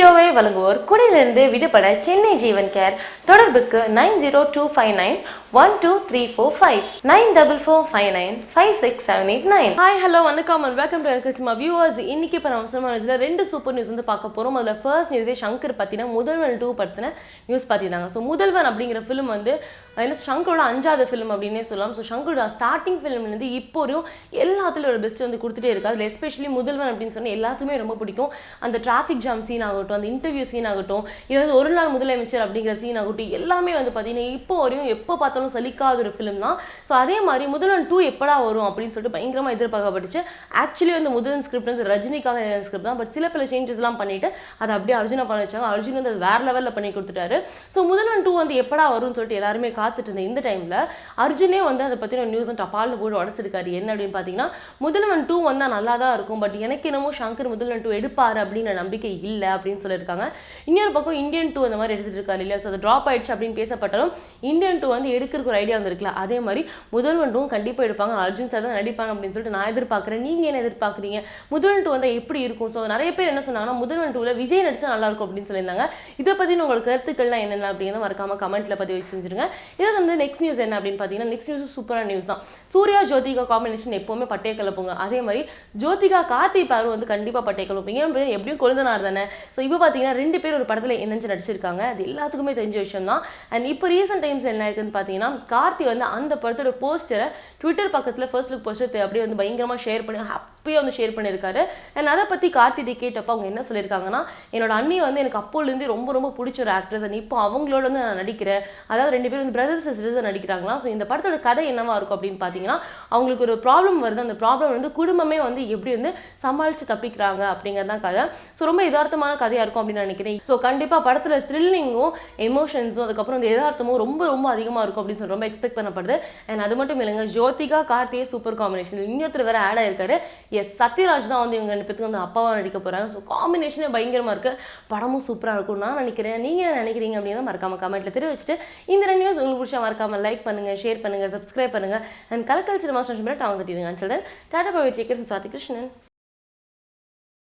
வீடியோவை வழங்குவோர் குடியிலிருந்து விடுபட சென்னை ஜீவன் கேர் தொடர்புக்கு nine zero two five nine one two three four five. Nine double four five nine five six seven eight nine. Hi hello வணக்கம். And welcome to எல்கல்சிமா viewers இன்னைக்கு இப்போ நம்ம சினிமா நியூஸில் ரெண்டு சூப்பர் நியூஸ் வந்து பார்க்க போகிறோம் அதில் ஃபர்ஸ்ட் நியூஸே சங்கர் பற்றின முதல்வன் டூ பற்றின நியூஸ் பார்த்திருந்தாங்க ஸோ முதல்வன் அப்படிங்கிற ஃபிலிம் வந்து ஏன்னா ஷங்கரோட அஞ்சாவது ஃபிலிம் அப்படின்னே சொல்லலாம். ஸோ ஷங்கரோட ஸ்டார்டிங் ஃபிலிம்லேருந்து இப்போ வரையும் எல்லாத்துலேயும் ஒரு பெஸ்ட் வந்து கொடுத்துட்டே இருக்கு. அதில் எஸ்பெஷலி முதல்வன் அப்படின்னு சொன்னால் எல்லாத்துக்குமே ரொம்ப பிடிக்கும். அந்த டிராஃபிக் ஜாம் சீன் ஆகட்டும் அந்த இன்டர்வியூ சீன் ஆகட்டும் இது வந்து ஒரு நாள் முதலமைச்சர் அப்படிங்கிற சீன் ஆகட்டும் எல்லாமே வந்து பார்த்தீங்கன்னா இப்போ வரையும் எப்போ பார்த்தாலும் சலிக்காத ஒரு ஃபிலிம் தான். ஸோ அதே மாதிரி முதல்வன் டூ எப்படா வரும் அப்படின்னு சொல்லிட்டு பயங்கரமாக எதிர்பார்க்கப்பட்டுச்சு. ஆக்சுவலி வந்து முதலன் ஸ்கிரிப்ட் வந்து ரஜினிக்காக ஸ்கிரிப்ட் தான். பட் சில பல சேஞ்சஸ்லாம் பண்ணிட்டு அதை அப்படியே அர்ஜுனா பண்ண வச்சாங்க. அர்ஜுன் வந்து அது வேற லெவலில் பண்ணி கொடுத்துட்டாரு. ஸோ முதல்வன் டூ வந்து எப்படா வரும்னு சொல்லிட்டு எல்லாருமே பார்த்துட்டு இருந்த இந்த டைமில் அர்ஜுனே வந்து அதை பற்றின நியூஸ் டப்பால்னு போட்டு உடச்சிருக்காரு. என்ன அப்படின்னு பார்த்தீங்கன்னா முதல்வன் டூ வந்தால் நல்லா தான் இருக்கும் பட் எனக்கு என்னமோ சங்கர் முதல்வன் டூ எடுப்பார் அப்படின்னு நம்பிக்கை இல்லை அப்படின்னு சொல்லியிருக்காங்க. இன்னொரு பக்கம் இந்தியன் டூ அந்த மாதிரி எடுத்துட்டு இருக்காரு இல்லையா? ஸோ அது ட்ராப் ஆயிடுச்சு அப்படின்னு பேசப்பட்டாலும் இந்தியன் டூ வந்து எடுக்கிறதுக்கு ஒரு ஐடியா வந்திருக்குல்ல. அதே மாதிரி முதல்வன் டூ கண்டிப்பாக எடுப்பாங்க. அர்ஜுன் சார் தான் நடிப்பாங்க அப்படின்னு சொல்லிட்டு நான் எதிர்பார்க்குறேன். நீங்கள் என்ன எதிர்பார்க்குறீங்க? முதல்வன் டூ வந்து எப்படி இருக்கும்? ஸோ நிறைய பேர் என்ன சொன்னாங்கன்னா முதல்வன் டூவில் விஜய் நடிச்சா நல்லா இருக்கும் அப்படின்னு சொல்லியிருந்தாங்க. இதை பற்றின உங்களுக்கு கருத்துக்கள்லாம் என்னென்ன அப்படிங்கிறத மறக்காமல் கமெண்ட்டில் பதிவு செஞ்சுருங்க. இது வந்து நெக்ஸ்ட் நியூஸ் என்ன அப்படின்னு பார்த்தீங்கன்னா நெக்ஸ்ட் நியூஸ் சூப்பரான நியூஸ் தான். சூர்யா ஜோதிகா காம்பினேஷன் எப்போவுமே பட்டே கலப்புங்க அதே மாதிரி ஜோதிகா கார்த்தி பாரு வந்து கண்டிப்பாக பட்டே கலப்புங்க ஏன் பேர் எப்படியும் கொழுந்தனார் தானே. ஸோ இப்போ பார்த்தீங்கன்னா ரெண்டு பேர் ஒரு படத்தில் இணைஞ்சு நடிச்சிருக்காங்க. அது எல்லாத்துக்குமே தெரிஞ்ச விஷயம் தான். அண்ட் இப்போ ரீசெண்ட் டைம்ஸ் என்ன இருக்குன்னு பார்த்தீங்கன்னா கார்த்தி வந்து அந்த படத்தோட போஸ்டரை ட்விட்டர் பக்கத்தில் ஃபர்ஸ்ட் லுக் போஸ்டர் அப்படியே வந்து பயங்கரமாக ஷேர் பண்ணி அப்பயே வந்து ஷேர் பண்ணியிருக்காரு அண்ட் அதை பற்றி கார்த்திகை கேட்டப்போ அவங்க என்ன சொல்லியிருக்காங்கன்னா என்னோட அண்ணி வந்து எனக்கு அப்போலேருந்து ரொம்ப ரொம்ப பிடிச்ச ஒரு ஆக்ட்ரஸ் அண்ட் இப்போ அவங்களோட வந்து நான் நடிக்கிறேன் அதாவது ரெண்டு பேரும் வந்து பிரதர் சிஸ்டர்ஸ் நடிக்கிறாங்களா? ஸோ இந்த படத்தோட கதை என்னவா இருக்கும் அப்படின்னு பார்த்தீங்கன்னா அவங்களுக்கு ஒரு ப்ராப்ளம் வருது. அந்த ப்ராப்ளம் வந்து குடும்பமே வந்து எப்படி வந்து சமாளித்து தப்பிக்கிறாங்க அப்படிங்கிறது தான் கதை. ஸோ ரொம்ப யதார்த்தமான கதையாக இருக்கும் அப்படின்னு நினைக்கிறேன். ஸோ கண்டிப்பாக படத்தில் த்ரில்லிங்கும் எமோஷன்ஸும் அதுக்கப்புறம் இந்த யதார்த்தமும் ரொம்ப ரொம்ப அதிகமாக இருக்கும் அப்படின்னு சொல்லி ரொம்ப எக்ஸ்பெக்ட் பண்ணப்படுது. அண்ட் அது மட்டும் இல்லைங்க ஜோதிகா கார்த்தியே சூப்பர் காம்பினேஷன் இன்னொருத்தர் வேற ஆட் ஆயிருக்காரு. எஸ் சத்யராஜ் தான் வந்து இவங்க ரெண்டு பேத்துக்கு வந்து அப்பாவாக நடிக்க போகிறாங்க ஸோ காம்பினேஷனே பயங்கரமாக இருக்குது படமும் சூப்பராக இருக்கும் நான் நினைக்கிறேன். நீங்கள் என்ன நினைக்கிறீங்க அப்படின்னு மறக்காமல் கமெண்ட்டில் தெரிவிச்சுட்டு இந்த ரெண்டு நியூஸ் உங்களுக்கு பிடிச்சா மறக்காம லைக் பண்ணுங்கள் ஷேர் பண்ணுங்கள் சப்ஸ்கிரைப் பண்ணுங்கள் அண்ட் கலக்கல் சினிமா ஸ்டேஷன் டாங்க தட்டிடுங்க சொல்லுங்கள் டாடா பை சேக்கர் சுவாதி கிருஷ்ணன்